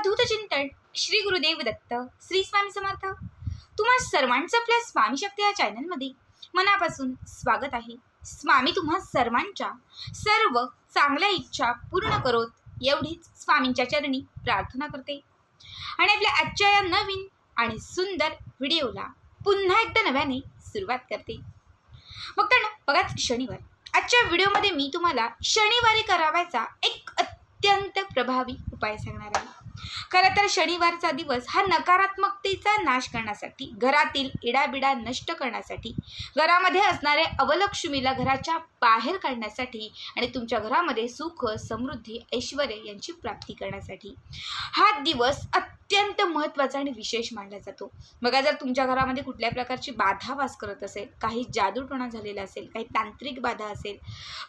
अवधूत श्री गुरुदेव दत्त श्री स्वामी समर्थ. तुम्हा सर्वांचं आपल्या स्वामी शक्ती या चॅनलमध्ये मनापासून स्वागत आहे. स्वामी तुम्हा सर्वांच्या सर्व चांगल्या इच्छा पूर्ण करोत एवढीच स्वामींच्या चरणी प्रार्थना करते. आणि आपल्या आजच्या या नवीन आणि सुंदर व्हिडिओला पुन्हा एकदा नव्याने सुरुवात करते. मग तर बघा शनिवार. आजच्या व्हिडिओमध्ये मी तुम्हाला शनिवारी करावायचा एक अत्यंत प्रभावी उपाय सांगणार आहे. खरं तर शनिवारचा दिवस हा नकारात्मकतेचा नाश करण्यासाठी घरातील इडाबिडा नष्ट करण्यासाठी घरामध्ये असणाऱ्या अवलक्ष्मीला घराच्या बाहेर काढण्यासाठी आणि तुमच्या घरामध्ये सुख समृद्धी ऐश्वर यांची प्राप्ती करण्यासाठी. हा दिवस अत्यंत अत्यंत महत्त्वाचा आणि विशेष मानला जातो. बघा जर तुमच्या घरामध्ये कुठल्या प्रकारची बाधा वास करत असेल काही जादूटोणा झालेला असेल काही तांत्रिक बाधा असेल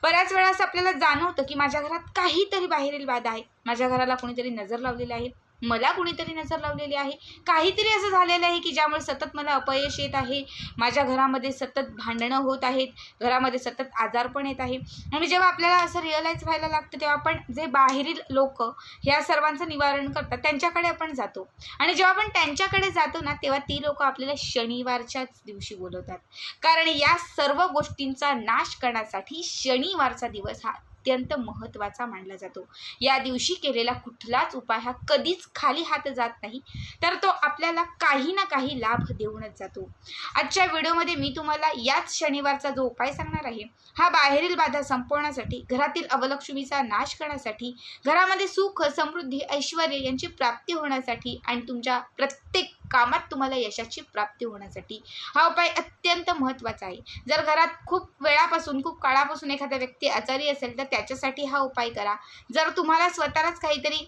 बऱ्याच वेळा असं आपल्याला जाणवतं की माझ्या घरात काहीतरी बाहेरील बाधा आहे. माझ्या घराला कोणीतरी नजर लावलेली आहे. मला कुणीतरी नजर लावलेली आहे. काहीतरी असं झालेलं आहे की ज्यामुळे सतत मला अपयश येत आहे. माझ्या घरामध्ये सतत भांडणं होत आहेत. घरामध्ये सतत आजारपण येत आहे आणि जेव्हा आपल्याला असं रिअलाईज व्हायला लागतं तेव्हा आपण जे बाहेरील लोक ह्या सर्वांचं निवारण करतात त्यांच्याकडे आपण जातो. आणि जेव्हा आपण त्यांच्याकडे जातो ना तेव्हा ती लोक आपल्याला शनिवारच्याच दिवशी बोलवतात. कारण या सर्व गोष्टींचा नाश करण्यासाठी शनिवारचा दिवस हा अत्यंत महत्त्वाचा मानला जातो. या दिवशी केलेला कुठलाच उपाय हा कधीच खाली हात जात नाही तर तो आपल्याला काही ना काही लाभ देऊनच जातो. आजच्या व्हिडिओमध्ये मी तुम्हाला याच शनिवारचा जो उपाय सांगणार आहे हा बाहेरील बाधा संपवण्यासाठी घरातील अवलक्ष्मीचा नाश करण्यासाठी घरामध्ये सुख समृद्धी ऐश्वर यांची प्राप्ती होण्यासाठी आणि तुमच्या प्रत्येक कामात तुम्हाला यशाची प्राप्ती होण्यासाठी हा उपाय अत्यंत महत्त्वाचा आहे. जर घरात खूप वेळापासून खूप काळापासून एखादा व्यक्ती आजारी असेल तर त्याच्यासाठी हा उपाय करा. जर तुम्हाला स्वतःलाच काहीतरी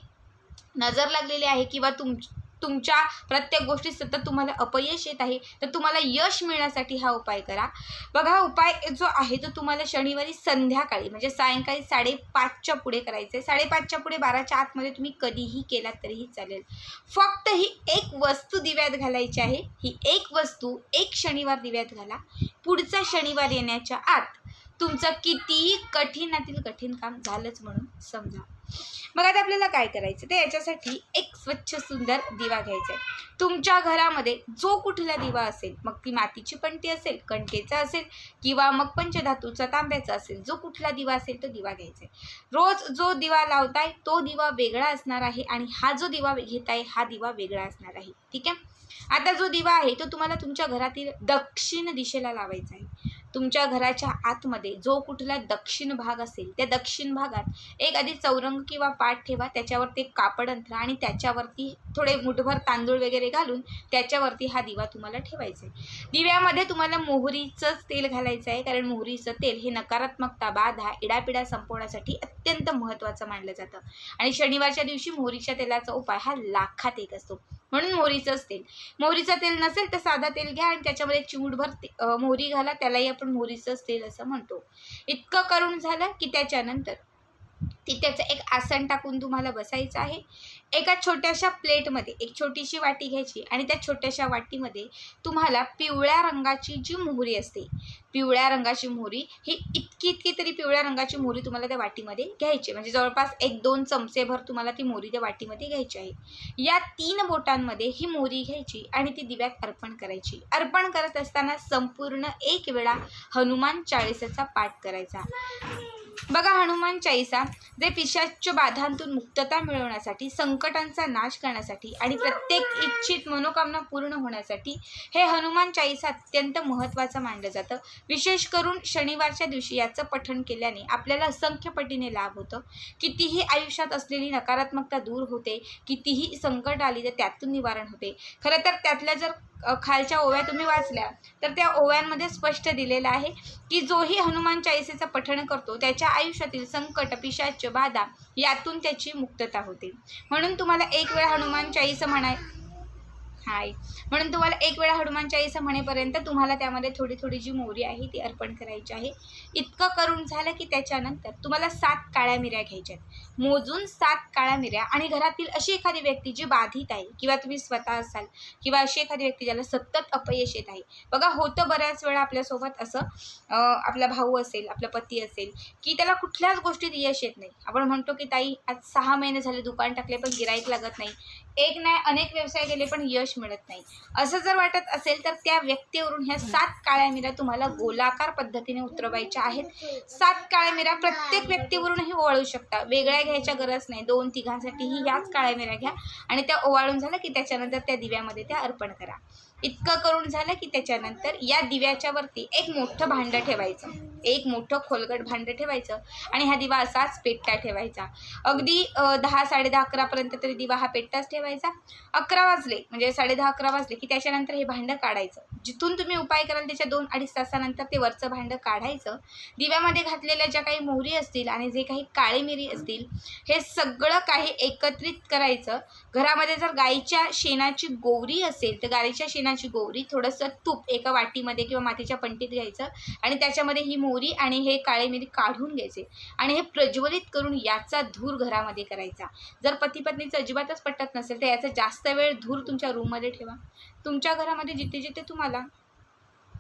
नजर लागलेली आहे किंवा तुम तुमच्या प्रत्येक गोष्टीत सतत तुम्हाला अपयश येत आहे तर तुम्हाला यश मिळण्यासाठी हा उपाय करा. बघा उपाय जो आहे तो तुम्हाला शनिवारी संध्याकाळी म्हणजे सायंकाळी साडेपाचच्या पुढे करायचं आहे साडेपाचच्या पुढे बाराच्या आतमध्ये तुम्ही कधीही केलात तरीही चालेल. फक्त ही एक वस्तू दिव्यात घालायची आहे. ही एक वस्तू एक शनिवार दिव्यात घाला. पुढचा शनिवार येण्याच्या आत तुमचं कितीही कठीणातील कठीण काम झालंच म्हणून समजा. मग आता आपल्याला काय करायचं? तर याच्यासाठी एक स्वच्छ सुंदर दिवा घ्यायचा आहे. तुमच्या घरामध्ये जो कुठला दिवा असेल मग ती मातीची पंटी असेल कणकेचा असेल किंवा मग पंचधातूचा तांब्याचा असेल जो कुठला दिवा असेल तो दिवा घ्यायचा आहे. रोज जो दिवा लावताय तो दिवा वेगळा असणार आहे आणि हा जो दिवा घेताय हा दिवा वेगळा असणार आहे. ठीक आहे? आता जो दिवा आहे तो तुम्हाला तुमच्या घरातील दक्षिण दिशेला लावायचा आहे. तुमच्या घराच्या आतमध्ये जो कुठला दक्षिण भाग असेल त्या दक्षिण भागात एक आधी चौरंग किंवा पाट ठेवा त्याच्यावरती एक कापड अंतरा आणि त्याच्यावरती थोडे मुठभर तांदूळ वगैरे घालून त्याच्यावरती हा दिवा तुम्हाला ठेवायचा आहे. दिव्यामध्ये तुम्हाला मोहरीचंच तेल घालायचं आहे कारण मोहरीचं तेल हे नकारात्मकता बाधा इडापिडा संपवण्यासाठी अत्यंत महत्त्वाचं मानलं जातं. आणि शनिवारच्या दिवशी मोहरीच्या तेलाचा उपाय हा लाखात एक असतो. म्हणून मोहरीचंच तेल मोहरीचं तेल नसेल तर साधा तेल घ्या आणि त्याच्यामध्ये चिमूटभर मोहरी घाला त्यालाही आपण मोहरीचंच तेल असं म्हणतो. इतकं करून झालं की त्याच्यानंतर तिथेचं एक आसन टाकून तुम्हाला बसायचं आहे. एका छोट्याशा प्लेटमध्ये एक छोटीशी वाटी घ्यायची आणि त्या छोट्याशा वाटीमध्ये तुम्हाला पिवळ्या रंगाची जी मोहरी असते पिवळ्या रंगाची मोहरी ही इतकी इतकी तरी पिवळ्या रंगाची मोहरी तुम्हाला त्या वाटीमध्ये घ्यायची म्हणजे जवळपास एक दोन चमचेभर तुम्हाला ती मोहरी त्या वाटीमध्ये घ्यायची आहे. या तीन बोटांमध्ये ही मोहरी घ्यायची आणि ती दिव्यात अर्पण करायची. अर्पण करत असताना संपूर्ण एक वेळा हनुमान चाळीसाचा पाठ करायचा. बघा हनुमान चाळीसा जे पिशाच्य बाधांतून मुक्तता मिळवण्यासाठी संकटांचा नाश करण्यासाठी आणि प्रत्येक इच्छित मनोकामना पूर्ण होण्यासाठी हे हनुमान चाळीसा अत्यंत महत्त्वाचं मानलं जातं. विशेष करून शनिवारच्या दिवशी याचं पठण केल्याने आपल्याला असंख्य पटीने लाभ होतं. कितीही आयुष्यात असलेली नकारात्मकता दूर होते कितीही संकट आली तर त्यातून निवारण होते. खरं तर त्यातल्या जर खालच्या ओव्या तुम्ही वाचल्या तर त्या ओव्यांमध्ये स्पष्ट दिलेलं आहे की जोही हनुमान चाळीसेचं पठण करतो त्याच्या आयुष्यातील संकट पिशाच बाधा यातून त्याची मुक्तता होते. म्हणून तुम्हाला एक वेळ हनुमान चाळीस म्हणाय हाय. म्हणून तुम्हाला एक वेळा हनुमान चाळीसा म्हणेपर्यंत तुम्हाला त्यामध्ये थोडी थोडी जी मोहरी आहे ती अर्पण करायची आहे. इतकं करून झालं की त्याच्यानंतर तुम्हाला सात काळ्या मिऱ्या घ्यायच्या आहेत मोजून सात काळ्या मिऱ्या आणि घरातील अशी एखादी व्यक्ती जी बाधित आहे किंवा तुम्ही स्वतः असाल किंवा अशी एखादी व्यक्ती ज्याला सतत अपयश येत आहे. बघा होतं बऱ्याच वेळा आपल्यासोबत असं आपला भाऊ असेल आपला पती असेल की त्याला कुठल्याच गोष्टीत यश येत नाही. आपण म्हणतो की ताई आज सहा महिने झाले दुकान टाकले पण गिराईक लागत नाही. एक नाही अनेक व्यवसाय केले पण यश मिळत नाही. असं जर वाटत असेल तर त्या व्यक्तीवरून ह्या सात काळ्या मिरा तुम्हाला गोलाकार पद्धतीने उतरवायच्या आहेत. सात काळ्या मिरा प्रत्येक व्यक्तीवरूनही ओवाळू शकता. वेगळ्या घ्यायच्या गरज नाही. दोन तिघांसाठीही ह्याच काळ्या मिरा घ्या आणि त्या ओवाळून झालं की त्याच्यानंतर त्या दिव्यामध्ये त्या अर्पण करा. इतकं करून झालं की त्याच्यानंतर या दिव्याच्यावरती एक मोठं भांडं ठेवायचं. एक मोठं खोलगट भांडं ठेवायचं आणि हा दिवा असाच पेटता ठेवायचा. अगदी दहा साडे दहा अकरापर्यंत तरी दिवा हा पेटताच ठेवायचा. अकरा वाजले म्हणजे साडे दहा अकरा वाजले की त्याच्यानंतर हे भांडं काढायचं. जिथून तुम्ही उपाय कराल त्याच्या दोन अडीच तासानंतर ते वरचं भांडं काढायचं. दिव्यामध्ये घातलेल्या ज्या काही मोहरी असतील आणि जे काही काळी मिरी असतील हे सगळं काही एकत्रित करायचं. घरामध्ये जर गाईच्या शेणाची गोवरी असेल तर गाईच्या शेणाची गोवरी थोडंसं तूप एका वाटीमध्ये किंवा मातीच्या पंटीत घ्यायचं आणि त्याच्यामध्ये ही मोहरी आणि हे काळे मिरी काढून घ्यायचे आणि हे प्रज्वलित करून याचा धूर घरामध्ये करायचा. जर पती पत्नीचं अजिबातच पटत नसेल तर याचा जास्त वेळ धूर तुमच्या रूममध्ये ठेवा. तुमच्या घरामध्ये जिथे जिथे तुम्हाला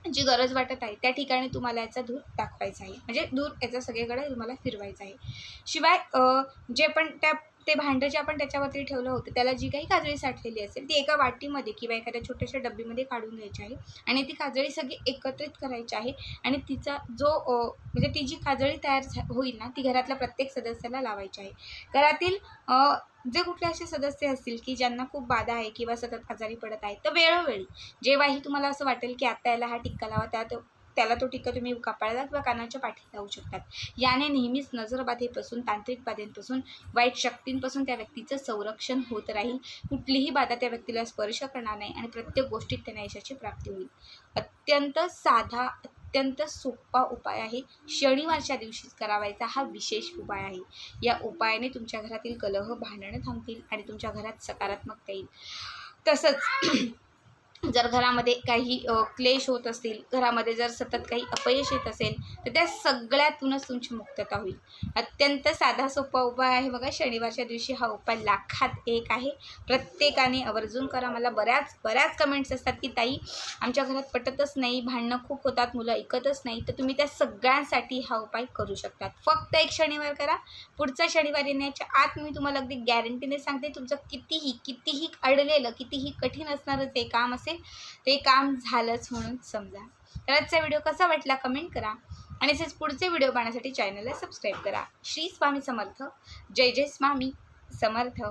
जी गरज वाटत आहे त्या ठिकाणी तुम्हाला याचा धूर दाखवायचा आहे. म्हणजे धूर याचा सगळीकडे तुम्हाला फिरवायचा आहे. शिवाय जे पण त्या ते भांडं जे आपण त्याच्यावरती ठेवलं होतं त्याला जी काही काजळी साठलेली असेल ती एका वाटीमध्ये किंवा एखाद्या छोट्याशा डब्बीमध्ये काढून घ्यायची आहे आणि ती काजळी सगळी एकत्रित करायची आहे आणि तिचा जो म्हणजे ती जी काजळी तयार झा- होईल ना ती घरातल्या प्रत्येक सदस्याला लावायची आहे. घरातील जे कुठले असे सदस्य असतील की ज्यांना खूप बाधा आहे किंवा सतत आजारी पडत आहे तर वेळोवेळी जेव्हाही तुम्हाला असं वाटेल की आता याला हा टिक्का लावा त्या तो त्याला तो टिक्का तुम्ही कपाळाला किंवा कानाच्या पाठी लावू शकतात. याने नेहमीच नजरबाधेपासून तांत्रिक बाधेपासून वाईट शक्तींपासून त्या व्यक्तीचं संरक्षण होत राहील. कुठलीही बाधा त्या व्यक्तीला स्पर्श करणार नाही आणि प्रत्येक गोष्टीत त्यांना यशाची प्राप्ती होईल. अत्यंत साधा अत्यंत सोपा उपाय आहे. शनिवारच्या दिवशीच करावायचा हा विशेष उपाय आहे. या उपायाने तुमच्या घरातील कलह भांडणं थांबतील आणि तुमच्या घरात सकारात्मकता येईल. तसंच जर घरामध्ये काही क्लेश होत असतील घरामध्ये जर सतत काही अपयश येत असेल तर त्या सगळ्यातूनच तुमची मुक्तता होईल. अत्यंत साधा सोपा उपाय आहे बघा शनिवारच्या दिवशी हा उपाय लाखात एक आहे. प्रत्येकाने आवर्जून करा. मला बऱ्याच बऱ्याच कमेंट्स असतात की ताई आमच्या घरात पटतच नाही भांडणं खूप होतात मुलं ऐकतच नाही. तर तुम्ही त्या सगळ्यांसाठी हा उपाय करू शकतात. फक्त एक शनिवार करा. पुढचा शनिवार येण्याच्या आत मी तुम्हाला अगदी गॅरंटीने सांगते तुमचं कितीही कितीही अडलेलं कितीही कठीण असणारं ते काम असेल असेल ते काम झालंच म्हणून समजा. तर आजचा व्हिडिओ कसा वाटला कमेंट करा. आणि तसेच पुढचे व्हिडिओ पाहण्यासाठी चॅनलला सबस्क्राईब करा. श्री स्वामी समर्थ. जय जय स्वामी समर्थ.